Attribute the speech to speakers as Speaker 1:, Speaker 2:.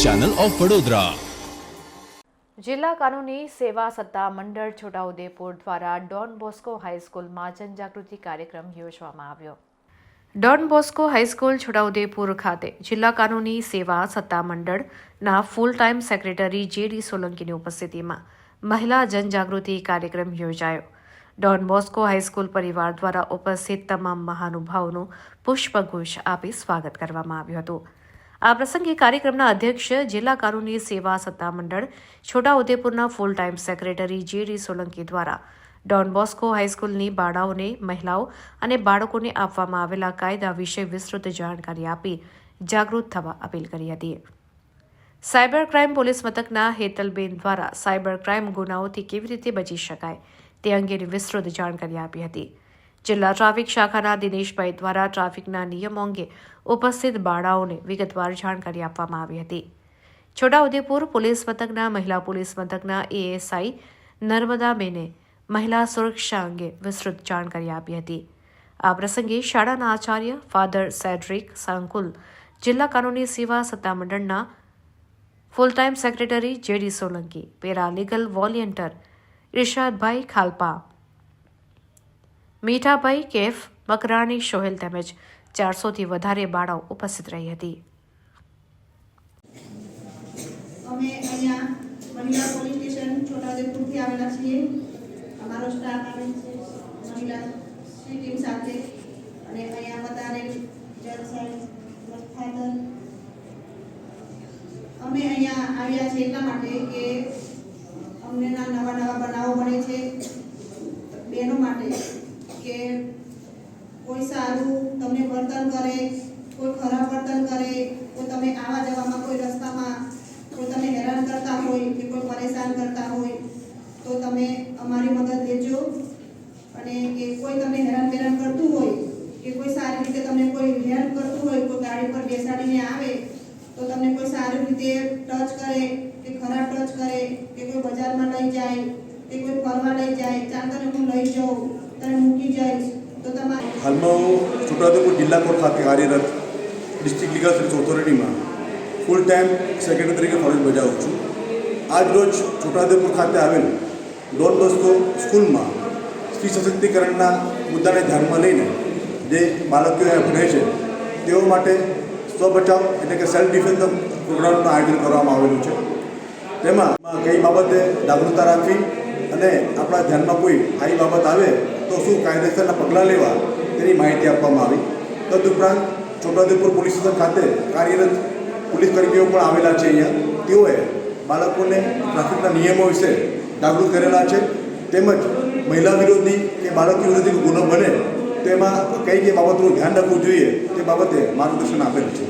Speaker 1: Channel of Vadodara.
Speaker 2: જિલ્લા કાનૂની સેવા સત્તા મંડળ છોટાઉદેપુર દ્વારા ડોન બોસ્કો હાઈસ્કૂલમાં જનજાગૃતિ કાર્યક્રમ યોજવામાં આવ્યો. ડોન બોસ્કો હાઈસ્કૂલ છોટાઉદેપુર ખાતે જિલ્લા કાનૂની સેવા સત્તા મંડળના full time secretary J D સોલંકીની ઉપસ્થિતિમાં મહિલા જનજાગૃતિ કાર્યક્રમ યોજાયો. ડોન બોસ્કો હાઈસ્કૂલ પરિવાર દ્વારા ઉપસ્થિત તમામ મહાનુભાવોનું પુષ્પગુચ્છ આપી સ્વાગત કરવામાં આવ્યું હતું. આ પ્રસંગે કાર્યક્રમના અધ્યક્ષ જિલ્લા કાનૂની સેવા સત્તામંડળ, છોટાઉદેપુરના full time secretary J D Solanki દ્વારા ડોન બોસ્કો હાઈસ્કૂલની બાળાઓને, મહિલાઓ અને બાળકોને આપવામાં આવેલા કાયદા વિશે વિસ્તૃત જાણકારી આપી જાગૃત થવા અપીલ કરી હતી. સાયબર ક્રાઇમ પોલીસ મથકના હેતલબેન દ્વારા સાયબર ક્રાઇમ ગુનાઓથી કેવી રીતે બચી શકાય તે અંગેની વિસ્તૃત જાણકારી આપી હતી. જિલ્લા ટ્રાફિક શાખાના દિનેશભાઈ દ્વારા ટ્રાફિકના નિયમો અંગે ઉપસ્થિત બાળાઓને વિગતવાર જાણકારી આપવામાં આવી હતી. છોટાઉદેપુર પોલીસ મથકના, મહિલા પોલીસ મથકના એએસઆઈ નર્મદાબેને મહિલા સુરક્ષા અંગે વિસ્તૃત જાણકારી આપી હતી. આ પ્રસંગે શાળાના આચાર્ય ફાધર સેડ્રિક સાંકુલ, જિલ્લા કાનૂની સેવા સત્તામંડળના full time secretary JD Solanki para legal volunteer Irshadbhai Khalpa Mithabhai, Kaif Makrani Sohel તેમજ ચારસોથી વધારે બાળાઓ ઉપસ્થિત રહી હતી.
Speaker 3: અમે અહીંયા મહિલા પોલીસ સ્ટેશન છોટાઉદેપુરથી આવેલા છીએ. અમારો સ્ટાફ આવે છે, મહિલા ટીમ સાથે. અને અહીંયા ફાધર અમે અહીંયા આવ્યા છીએ એટલા માટે કે અમને નવા નવા બનાવો બને છે. બહેનો માટે કે કોઈ સારું તમને વર્તન કરે કોઈ ખરાબ વર્તન કરે, કોઈ તમે આવા જવામાં કોઈ રસ્તામાં કોઈ તમે હેરાન કરતા હોય કે કોઈ પરેશાન કરતા હોય, તો તમે અમારી મદદ લેજો. અને કે કોઈ તમને હેરાન બેરાન કરતું હોય, કે કોઈ સારી રીતે તમને કોઈ હેરાન કરતું હોય, કોઈ ગાડી પર બેસાડીને આવે, તો તમને કોઈ સારી રીતે ટચ કરે, કે ખરાબ ટચ કરે, કે કોઈ બજારમાં લઈ જાય, કે કોઈ ફરવા લઈ જાય, ચાલ તને હું લઈ જાઉં, તને મૂકી જઈશ, તો તમારે
Speaker 4: હાલમાં હું છોટાઉદેપુર જિલ્લા કોર્ટ ખાતે કાર્યરત ડિસ્ટ્રિક્ટ લીગલ સર્વિસ ઓથોરિટીમાં. ફૂલ ટાઈમ સેક્રેટરી તરીકે ફરજ બજાવું છું. આજ રોજ છોટાઉદેપુર ખાતે આવેલ ડોન બસ્કો સ્કૂલમાં સ્ત્રી સશક્તિકરણના મુદ્દાને ધ્યાનમાં લઈને જે બાળકીઓએ ભણે છે, તેઓ માટે સ્વબચાવ એટલે કે સેલ્ફ ડિફેન્સ પ્રોગ્રામનું આયોજન કરવામાં આવેલું છે. તેમાં કઈ બાબતે જાગૃતતા રાખવી અને આપણા ધ્યાનમાં કોઈ આવી બાબત આવે તો શું કાયદેસરના પગલાં લેવા તેની માહિતી આપવામાં આવી. તદુપરાંત છોટાઉદેપુર પોલીસ સ્ટેશન ખાતે કાર્યરત પોલીસ કર્મીઓ પણ આવેલા છે અહીંયા. તેઓએ બાળકોને ટ્રાફિકના નિયમો વિશે જાગૃત કરેલા છે. તેમજ મહિલા વિરોધી કે બાળક વિરોધી ગુનો બને તેમાં કઈ કઈ બાબતોનું ધ્યાન રાખવું જોઈએ તે બાબતે માર્ગદર્શન આપેલ છે.